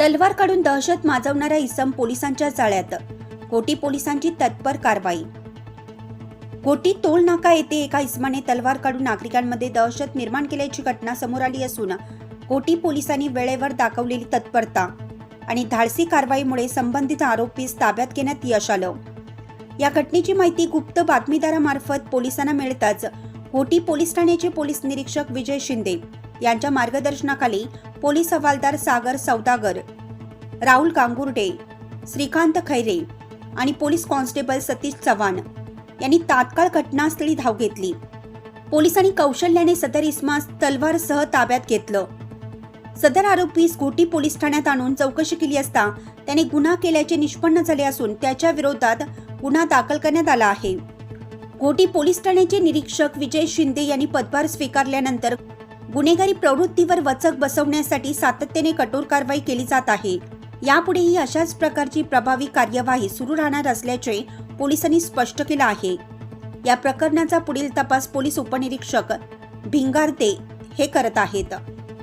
तलवार काढून दहशत माजवणारा इसम पोलिसांच्या जाळ्यात. कोटी पोलिसांची तत्पर कारवाई. कोटी टोल नाका येथे एका इसमाने तलवार काढून नागरिकांमध्ये दहशत निर्माण केल्याची घटना समोर आली असून कोटी पोलिसांनी वेळेवर दाखवलेली तत्परता आणि धाडसी कारवाईमुळे संबंधित आरोपीस ताब्यात घेण्यात यश आलं. या घटनेची माहिती गुप्त बातमीदारामार्फत पोलिसांना मिळताच कोटी पोलीस ठाण्याचे पोलीस निरीक्षक विजय शिंदे यांच्या मार्गदर्शनाखाली पोलीस हवालदार सागर सौदागर राहुल गांगुर्डे श्रीकांत खैरे आणि पोलीस कॉन्स्टेबल सतीश चव्हाण यांनी तात्काळ घटनास्थळी धाव घेतली. पोलिसांनी कौशल्याने सदर इस्मास तलवारसह ताब्यात घेतलं. सदर आरोपीस घोटी पोलीस ठाण्यात आणून चौकशी केली असता त्याने गुन्हा केल्याचे निष्पन्न झाले असून त्याच्या विरोधात गुन्हा दाखल करण्यात आला आहे. घोटी पोलीस ठाण्याचे निरीक्षक विजय शिंदे यांनी पदभार स्वीकारल्यानंतर गुन्हेगारी प्रवृत्तीवर वचक बसवण्यासाठी सातत्याने कठोर कारवाई केली जात आहे. यापुढेही अशाच प्रकारची प्रभावी कार्यवाही सुरू राहणार असल्याचे पोलिसांनी स्पष्ट केलं आहे. या प्रकरणाचा पुढील तपास पोलीस उपनिरीक्षक भिंगारते हे करत आहेत.